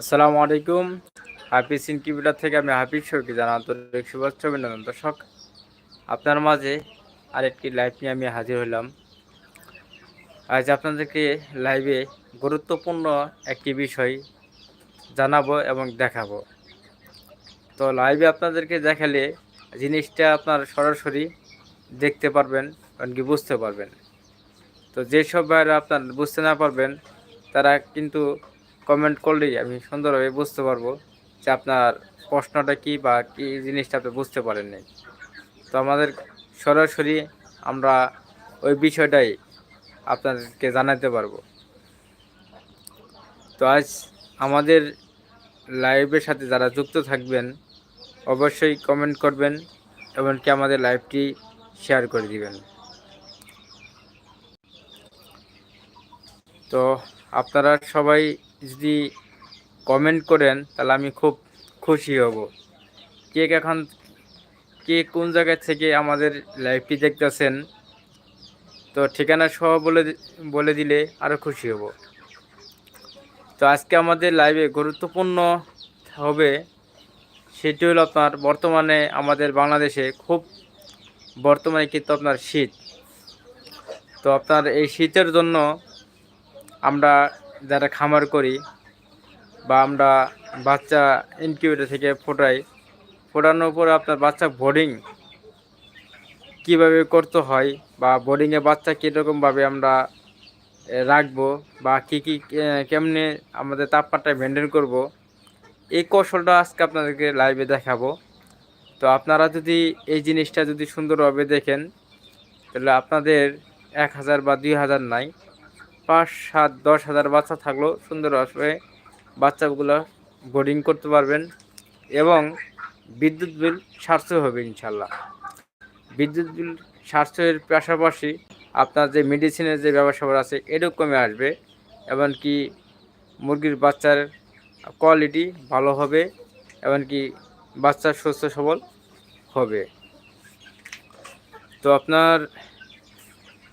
আসসালামু আলাইকুম। হাফিজ ইনকিউবেটার থেকে আমি হাফিজ শর্কি জানা আন্তরিক শুভেচ্ছা, অভিনন্দন। দর্শক, আপনার মাঝে আরেকটি লাইভ নিয়ে আমি হাজির হলাম। আজ আপনাদেরকে লাইভে গুরুত্বপূর্ণ একটি বিষয় জানাব এবং দেখাবো। তো লাইভে আপনাদেরকে দেখালে জিনিসটা আপনার সরাসরি দেখতে পারবেন, এমনকি বুঝতে পারবেন। তো যেসব ভাইরা আপনার বুঝতে না পারবেন, তারা কিন্তু কমেন্ট করলেই আমি সুন্দরভাবে বুঝতে পারব যে আপনার প্রশ্নটা কি বা কি জিনিসটা আপনি বুঝতে পারেননি তো আমাদের সরাসরি আমরা ওই বিষয়টাই আপনাদেরকে জানাতে পারব। তো আজ আমাদের লাইভের সাথে যারা যুক্ত থাকবেন, অবশ্যই কমেন্ট করবেন এমনকি আমাদের লাইভটি শেয়ার করে দিবেন। তো আপনারা সবাই যদি কমেন্ট করেন, তাহলে আমি খুব খুশি হব। কে এখন কে কোন জায়গা থেকে আমাদের লাইভটি দেখতেছেন, তো ঠিকানা সহ বলে বলে দিলে আরও খুশি হব। তো আজকে আমাদের লাইভে গুরুত্বপূর্ণ হবে সেটি হলো আপনার বর্তমানে আমাদের বাংলাদেশে খুব বর্তমানে কিন্তু আপনার শীত। তো আপনার এই শীতের জন্য আমরা যারা খামার করি বা আমরা বাচ্চা ইনকিউবেটর থেকে ফোটাই, ফোটানোর পরে আপনার বাচ্চা বোর্ডিং কীভাবে করতে হয় বা বোর্ডিংয়ে বাচ্চা কীরকমভাবে আমরা রাখব বা কী কী কেমনে আমাদের তাপমাত্রায় মেনটেন করব, এই কৌশলটা আজকে আপনাদেরকে লাইভে দেখাবো। তো আপনারা যদি এই জিনিসটা যদি সুন্দরভাবে দেখেন, তাহলে আপনাদের এক হাজার বা দুই হাজার নাই। পাঁচ, সাত, দশ হাজার বাচ্চা থাকলেও সুন্দরভাবে বাচ্চাগুলো বোর্ডিং করতে পারবেন এবং বিদ্যুৎ বিল সাশ্রয় হবে ইনশাল্লাহ। বিদ্যুৎ বিল সাশ্রয়ের পাশাপাশি আপনার যে মেডিসিনের যে ব্যবসা আছে, এটাও কমে আসবে এমনকি মুরগির বাচ্চার কোয়ালিটি ভালো হবে এমনকি বাচ্চা সুস্থ সবল হবে। তো আপনার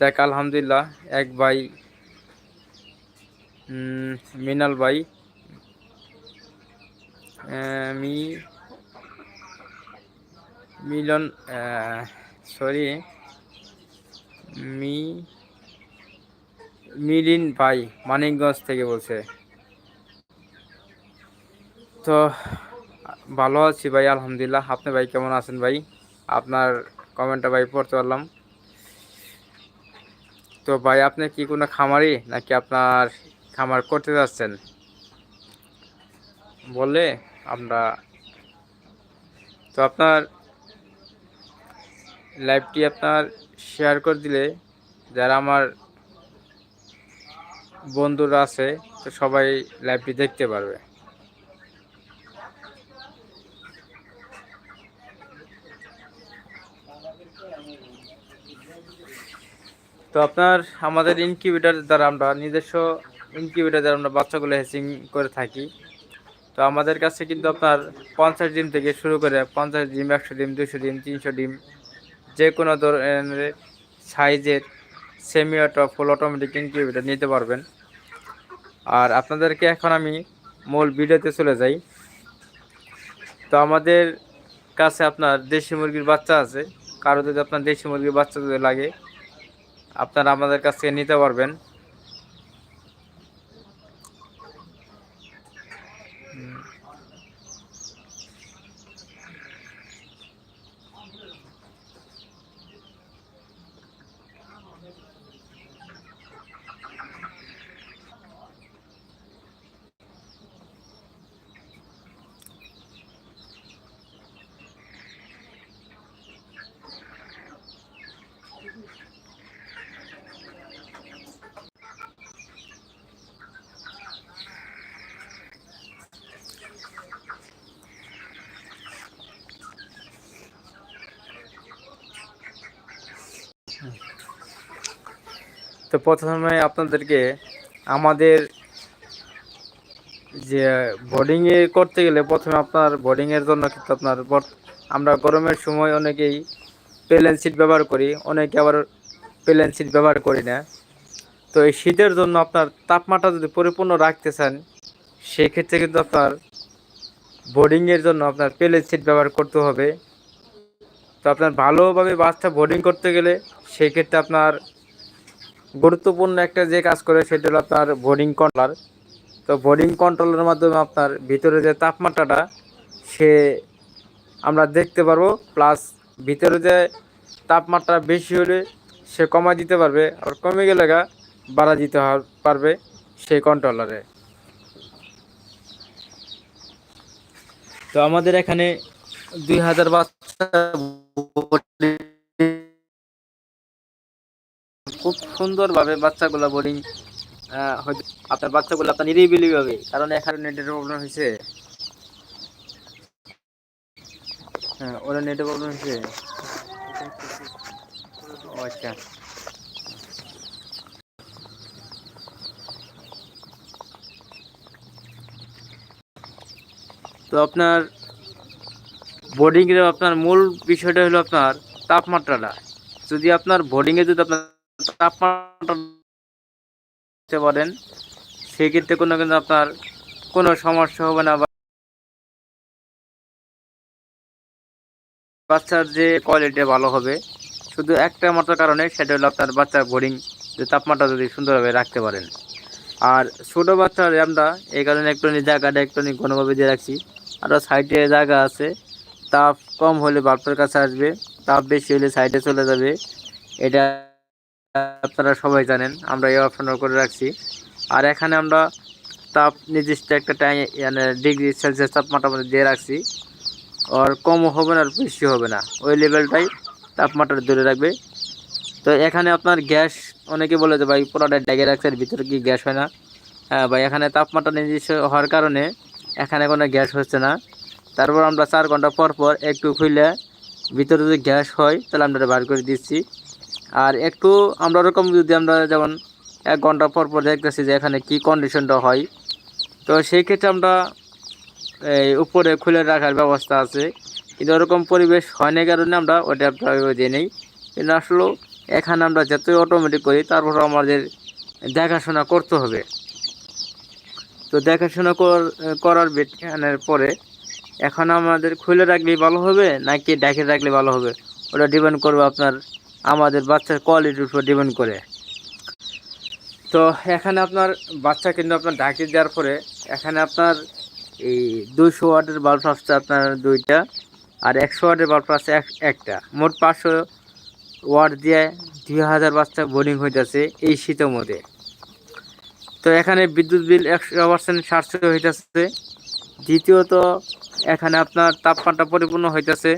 যাক আলহামদুলিল্লাহ, এক ভাই মিনাল ভাই। মি, মিলন সরি মি, মিলিন ভাই মানিকগঞ্জ থেকে বলছে। তো, ভালো আছি ভাই, আলহামদুলিল্লাহ। আপনি ভাই কেমন আছেন ভাই? আপনার কমেন্টটা ভাই পড়তে পারলাম। তো ভাই, আপনি কি কোনো খামারি নাকি আপনার খামার করতে যাচ্ছেন? বলে আমরা তো আপনার লাইভটি আপনার শেয়ার করে দিলে যারা আমার বন্ধুরা আছে, তো সবাই লাইভটি দেখতে পারবে। তো আপনার আমাদের ইনকিউবেটার দ্বারা আমরা নিজস্ব ইনকিউবেটার আমরা বাচ্চাগুলো হ্যাচিং করে থাকি। তো আমাদের কাছে কিন্তু আপনার পঞ্চাশ ডিম থেকে শুরু করে পঞ্চাশ ডিম, একশো ডিম দুশো ডিম, তিনশো ডিম যে কোনো ধরনের সাইজের semi auto full automatic incubator নিতে পারবেন। আর আপনাদেরকে এখন আমি মূল ভিডিওতে চলে যাই। তো আমাদের কাছে আপনার দেশি মুরগির বাচ্চা আছে। কারও যদি আপনার দেশি মুরগির বাচ্চা যদি লাগে, আপনারা আমাদের কাছ থেকে নিতে পারবেন। তো প্রথমে আপনাদেরকে আমাদের যে বোর্ডিংয়ে করতে গেলে প্রথমে আপনার বোর্ডিংয়ের জন্য কিন্তু আপনার আমরা গরমের সময় অনেকেই প্লেন সিট ব্যবহার করি, অনেকে আবার প্লেন সিট ব্যবহার করি না। তো এই শীতের জন্য আপনার তাপমাত্রা যদি পরিপূর্ণ রাখতে চান, সেক্ষেত্রে কিন্তু আপনার বোর্ডিংয়ের জন্য আপনার পেলেট সিট ব্যবহার করতে হবে। তো আপনার ভালোভাবে বাসটা বোর্ডিং করতে গেলে সেক্ষেত্রে আপনার গুরুত্বপূর্ণ একটা যে কাজ করে সেটা হলো আপনার বোর্ডিং কন্ট্রোলার তো বোর্ডিং কন্ট্রোলের মাধ্যমে আপনার ভিতরে যে তাপমাত্রাটা, সে আমরা দেখতে পারব প্লাস ভিতরে যে তাপমাত্রা বেশি হলে সে কমা দিতে পারবে, আর কমে গেলে গা বাড়া দিতে পারবে সেই কন্ট্রোলারে তো আমাদের এখানে দুই হাজার বাচ্চা খুব সুন্দরভাবে বাচ্চাগুলো বোর্ডিং আপনার বাচ্চাগুলো আপনার নিরিবিলি হবে কারণ এখানে নেটের প্রবলেম হয়েছে। হ্যাঁ ওরা নেটে প্রবলেম হয়েছে। আচ্ছা। তো আপনার বোর্ডিংয়ের আপনার মূল বিষয়টা হলো আপনার তাপমাত্রাটা। যদি আপনার বোর্ডিংয়ে যদি আপনার তাপমাত্রা পারেন সেক্ষেত্রে কোনো কিন্তু আপনার কোনো সমস্যা হবে না বাচ্চার যে কোয়ালিটি ভালো হবে, শুধু একটা মাত্র কারণে সেটা হলো আপনার বাচ্চার বোর্ডিং যে তাপমাত্রা যদি সুন্দরভাবে রাখতে পারেন। আর ছোটো বাচ্চার আমরা, এই কারণে একটু জায়গাটা একটু ঘনভাবে দিয়ে রাখছি। আরও সাইডে জায়গা আছে, তাপ কম হলে বাল্বের কাছে আসবে, তাপ বেশি হলে সাইডে চলে যাবে। এটা আপনারা সবাই জানেন, আমরা এই অপশন করে রাখছি। আর এখানে আমরা তাপ নির্দিষ্ট একটা টাইম মানে ডিগ্রি সেলসিয়াস তাপমাত্রা মধ্যে দিয়ে রাখছি। আর কমও হবে না, আর বেশি হবে না। ওই লেভেলটাই তাপমাত্রা ধরে রাখবে। তো এখানে আপনার গ্যাস, অনেকে বলে যে ভাই পুরোটা ডেকে রাখছে ভিতরে কি গ্যাস হয় না? হ্যাঁ ভাই, এখানে তাপমাত্রা নির্দিষ্ট হওয়ার কারণে এখানে কোনো গ্যাস হচ্ছে না। তারপর আমরা চার ঘণ্টা পর পর একটু খুলে ভিতরে যদি গ্যাস হয়, তাহলে আমরা বার করে দিচ্ছি। আর একটু আমরা ওরকম যদি আমরা যেমন এক ঘণ্টা পর পর দেখতেছি যে এখানে কি কন্ডিশনটা হয়, তো সেই ক্ষেত্রে আমরা এই উপরে খুলে রাখার ব্যবস্থা আছে। কিন্তু ওরকম পরিবেশ হয় না কারণে আমরা ওটা দিয়ে নেই। কিন্তু আসলে এখানে আমরা যতই অটোমেটিক করি, তারপর আমাদের দেখাশোনা করতে হবে। তো দেখাশোনা করার পরে এখন আমাদের খুলে রাখলেই ভালো হবে, নাকি ডাকে রাখলে ভালো হবে? ওটা ডিপেন্ড করবে আপনার আমাদের বাচ্চার কোয়ালিটির উপর ডিপেন্ড করে। তো এখানে আপনার বাচ্চা কিন্তু আপনার ডাকে দেওয়ার পরে এখানে আপনার এই দুইশো ওয়াটের বাল্ব আসছে আপনার দুইটা আর একশো ওয়াটের বাল্ব আছে একটা। মোট পাঁচশো ওয়াট দিয়ে দুই হাজার বাচ্চা বোর্ডিং হইতেছে এই শীতের মধ্যে। তো এখানে বিদ্যুৎ বিল একশো পার্সেন্ট সাতশো হইতেছে। দ্বিতীয়ত, এখানে আপনার তাপমাত্রা পরিপূর্ণ হইতেছে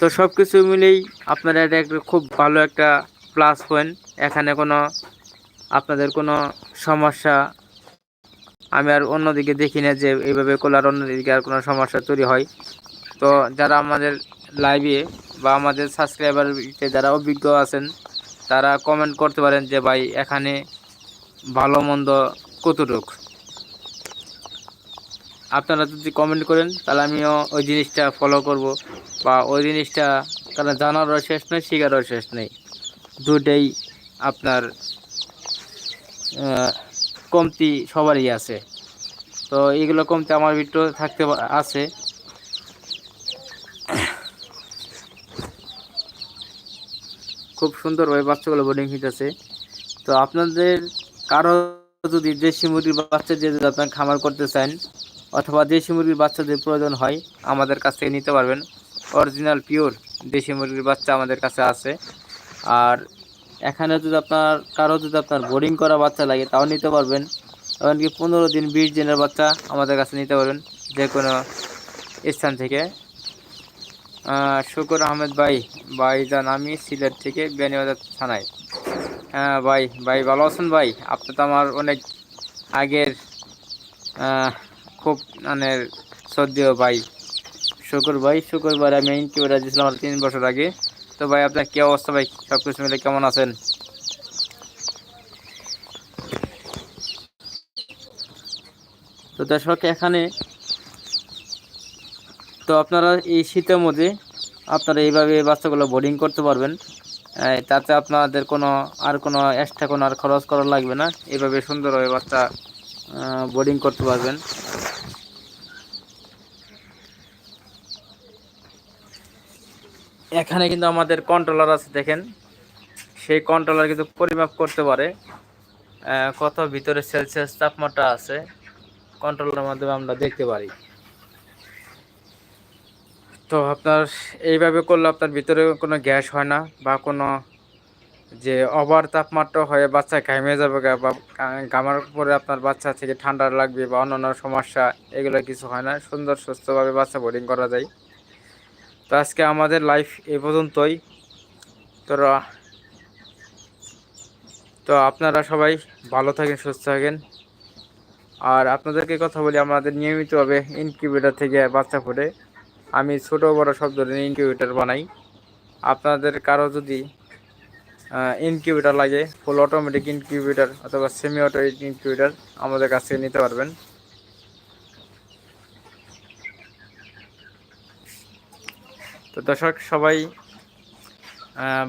তো সব কিছু মিলেই আপনারা এটা একটা খুব ভালো একটা প্লাস পয়েন্ট এখানে কোনো আপনাদের কোনো সমস্যা আমি আর অন্যদিকে দেখি না যে এইভাবে করলে আর অন্যদিকে আর কোনো সমস্যা তৈরি হয়। তো যারা আমাদের লাইভে বা আমাদের সাবস্ক্রাইবার যারা অভিজ্ঞ আছেন, তারা কমেন্ট করতে পারেন যে, ভাই, এখানে ভালো, মন্দ কতটুক? আপনারা যদি কমেন্ট করেন, তাহলে আমিও ওই জিনিসটা ফলো করব। বা ওই জিনিসটা কারণ জানারও শেষ নেই শিকারও শেষ নেই। দুটাই আপনার কমতি সবারই আছে। তো এইগুলো কমতে আমার ভিতর থাকতে আছে। খুব সুন্দরভাবে বাচ্চাগুলো বোর্ডিং হইতেছে। তো আপনাদের কারও যদি দেশি মুরগির বাচ্চা দিয়ে যদি আপনার খামার করতে চান, অথবা দেশি মুরগির বাচ্চাদের প্রয়োজন হয়, আমাদের কাছ থেকে নিতে পারবেন। অরিজিনাল পিওর দেশি মুরগির বাচ্চা আমাদের কাছে আছে। আর এখানে যদি আপনার, কারও যদি আপনার বোর্ডিং করা বাচ্চা লাগে, তাও নিতে পারবেন। এমনকি পনেরো দিন, বিশ দিনের বাচ্চা আমাদের কাছে নিতে পারবেন যে কোনো স্থান থেকে। শুকুর আহমেদ ভাই ভাই যান আমি সিলেট থেকে বেনিবাজার থানায়। হ্যাঁ ভাই ভাই ভালো আছেন ভাই? আপনি তো আমার অনেক আগের খুব মানে শ্রদ্ধেয় ভাই। শুকুর ভাই, শুক্রবার আমি ইনকিউবেটার দিয়েছিলাম তিন বছর আগে। তো ভাই, আপনার কী অবস্থা ভাই? সব কিছু মিলে কেমন আছেন? তো দর্শক, এখানে তো আপনারা এই শীতের মধ্যে আপনারা এইভাবে বাচ্চাগুলো বোর্ডিং করতে পারবেন। তাতে আপনাদের কোনো আর কোনো এক্সট্রা কোনো আর খরচ করা লাগবে না। এইভাবে সুন্দরভাবে বাচ্চা বোর্ডিং করতে পারবেন। এখানে কিন্তু আমাদের কন্ট্রোলার আছে, দেখেন। সেই কন্ট্রোলার কিন্তু পরিমাপ করতে পারে। কত ভিতরে সেলসিয়াস তাপমাত্রা আছে কন্ট্রোলারের মাধ্যমে আমরা দেখতে পারি। তো আপনার, এইভাবে করলে আপনার ভিতরে কোনো গ্যাস হয় না, বা কোনো যে ওভার তাপমাত্রা হয়ে, বাচ্চা ঘামে যাবে, বা ঘামার পরে আপনার বাচ্চা থেকে ঠান্ডা লাগবে, বা অন্যান্য সমস্যা, এগুলো কিছু হয় না। সুন্দর, সুস্থভাবে বাচ্চা বোর্ডিং করা যায়। তো আজকে আমাদের লাইফ এ পর্যন্তই। তোরা তো আপনারা সবাই ভালো থাকেন, সুস্থ থাকেন। আর আপনাদেরকে কথা বলি আমাদের নিয়মিতভাবে ইনকিউবেটার থেকে বাচ্চা ফুটে আমি ছোট বড় সব ধরনের ইনকিউবেটার বানাই। আপনাদের কারও যদি ইনকিউবেটার লাগে ফুল অটোমেটিক ইনকিউবেটার অথবা সেমি অটোমেটিক ইনকিউবেটার আমাদের কাছ থেকে নিতে পারবেন। তো দর্শক, সবাই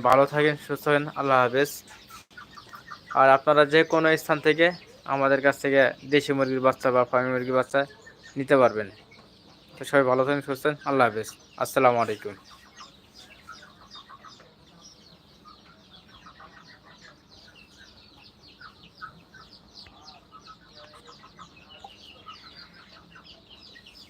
ভালো থাকেন, সুস্থ থাকেন, আল্লাহ হাফেজ। আর আপনারা যে কোনো স্থান থেকে আমাদের কাছ থেকে দেশি মুরগির বাচ্চা বা ফার্মি মুরগির বাচ্চা নিতে পারবেন। তো সবাই ভালো থাকেন, সুস্থ থাকেন, আল্লাহ হাফেজ। আসসালামু আলাইকুম।